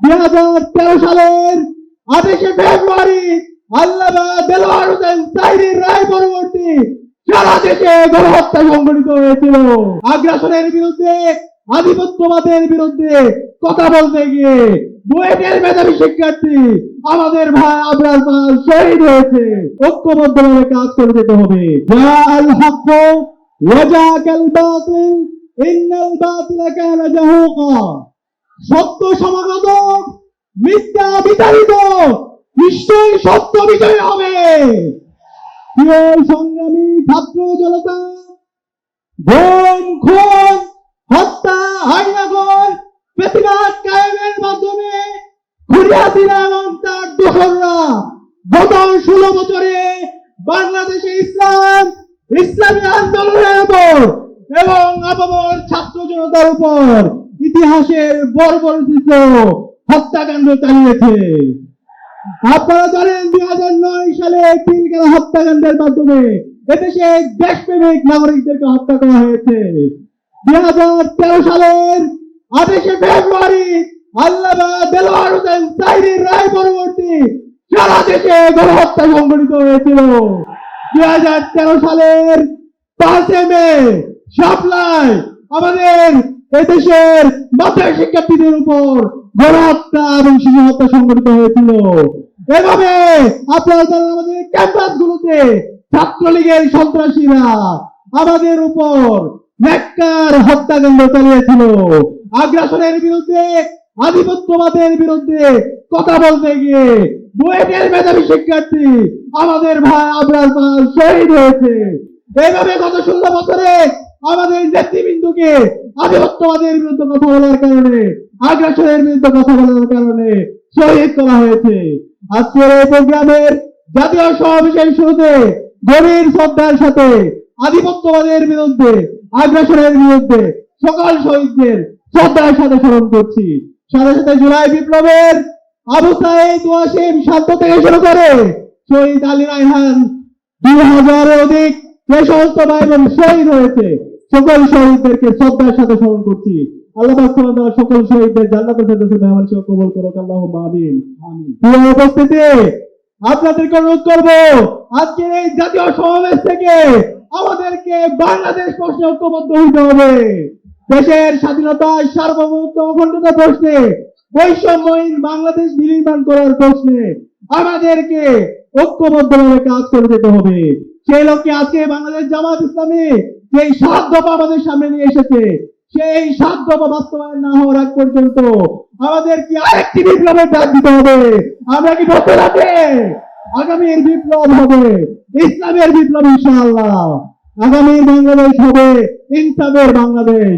দুই হাজার তেরো সালের ফেব্রুয়ারি হোসেন রায় পরবর্তী সারা দেশে গণহত্যা সংঘটিত হয়েছিল। আগ্রাসনের বিরুদ্ধে, আধিপত্যবাদের বিরুদ্ধে কথা বলতে গিয়ে বুয়েটের মেধাবী শিক্ষার্থী আমাদের ভাই পাল শহীদ হয়েছে। ঐক্যবদ্ধভাবে কাজ করে যেতে হবে। যা হক ওয়াজা কাল বাতিল, ইন্নাল বাতিলা জাহুকা। সত্য সমাগত মিথ্যা বিতাড়িত নিশ্চয়ই সত্য বিজয় হবে। সংগ্রামী ছাত্র জনতা গুম খুন, হত্যা, হাইনাগর, প্রতিবাদ কায়েমের মাধ্যমে খুরিয়াদিনা এবং তার দোসররা। গত ষোলো বছরে বাংলাদেশে ইসলাম, ইসলামী আন্দোলনের উপর এবং আপামর ছাত্র জনতার উপর ইতিহাসের বর্বরচিত হত্যাকাণ্ড চালিয়েছে। আপনারা জানেন দুই হাজার নয় সালে পিলখানা হত্যাকাণ্ডের মাধ্যমে এদেশে দেশপ্রেমিক নাগরিকদেরকে হত্যা করা হয়েছে? দুই হাজার তেরো সালের আঠাশে ফেব্রুয়ারি দেলোয়ার হোসেন সাইদির রায় পরবর্তী সারা দেশে সংঘটিত হয়েছিল। দুই হাজার তেরো সালের পাঁচে মে সাপ্লাই আমাদের এদেশের মাদ্রাসা শিক্ষার্থীদের উপর এবং শিশু হত্যা সংঘটিত হয়েছিল। এভাবে আপনারা আমাদের ক্যাম্পাস গুলোতে ছাত্রলীগের সন্ত্রাসীরা আমাদের উপর নেককার হত্যাকাণ্ড চালিয়েছিল। আগ্রাসনের বিরুদ্ধে, আধিপত্যবাদের বিরুদ্ধে কথা বলতে গিয়ে বুয়েটের মেধাবী শিক্ষার্থী আমাদের ভাই আবরার শহীদ হয়েছে। এইভাবে গত ষোলো বছরে আমাদের নেতৃবৃন্দকে আধিপত্যবাদের বিরুদ্ধে কথা বলার কারণে, আগ্রাসনের বিরুদ্ধে কথা বলার কারণে শহীদ করা হয়েছে। আজকের এই প্রোগ্রামের জাতীয় সমাবেশের শুরুতে গভীর শ্রদ্ধার সাথে আধিপত্যবাদের বিরুদ্ধে, আগ্রাসনের বিরুদ্ধে সকল শহীদদের শ্রদ্ধার সাথে স্মরণ করছি। সাথে সাথে জুলাই বিপ্লবের সাইদ ওয়াসিম শান্ত থেকে শুরু করে শহীদ আলী রায়হান দুই হাজারের অধিক যে সমস্ত ভাই বোন শহীদ হয়েছে। সকল শহীদদেরকে শ্রদ্ধার সাথে স্মরণ করছি। আল্লাহ সকল শহীদদের জান্নাতের ফেরদৌসে মেহমান হিসেবে কবুল করুক। আল্লাহুম্মা আমিন। প্রিয় উপস্থিতি আপনাদেরকে অনুরোধ করব আজকের এই জাতীয় সমাবেশ থেকে আমাদেরকে বাংলাদেশ প্রশ্নে ঐক্যবদ্ধ হইতে হবে। দেশের স্বাধীনতা সার্বভৌমত্ব অখণ্ডতা প্রশ্নে বৈষম্যহীন বাংলাদেশ বিনির্মাণ করার প্রশ্নে আমাদেরকে ঐক্যবদ্ধভাবে কাজ করে যেতে হবে। সেই লোককে আজকে বাংলাদেশ জামাত ইসলামী যেই সাত দফা আমাদের সামনে নিয়ে এসেছে, সেই সাত দফা বাস্তবায়ন না হওয়ার আগ পর্যন্ত আমাদের কি আরেকটি বিপ্লবের ডাক দিতে হবে। আমরা কি বসে রাখে? আগামীর বিপ্লব হবে, ইসলামের বিপ্লব ইনশাআল্লাহ। আগামীর বাংলাদেশ হবে ইনসাফের বাংলাদেশ।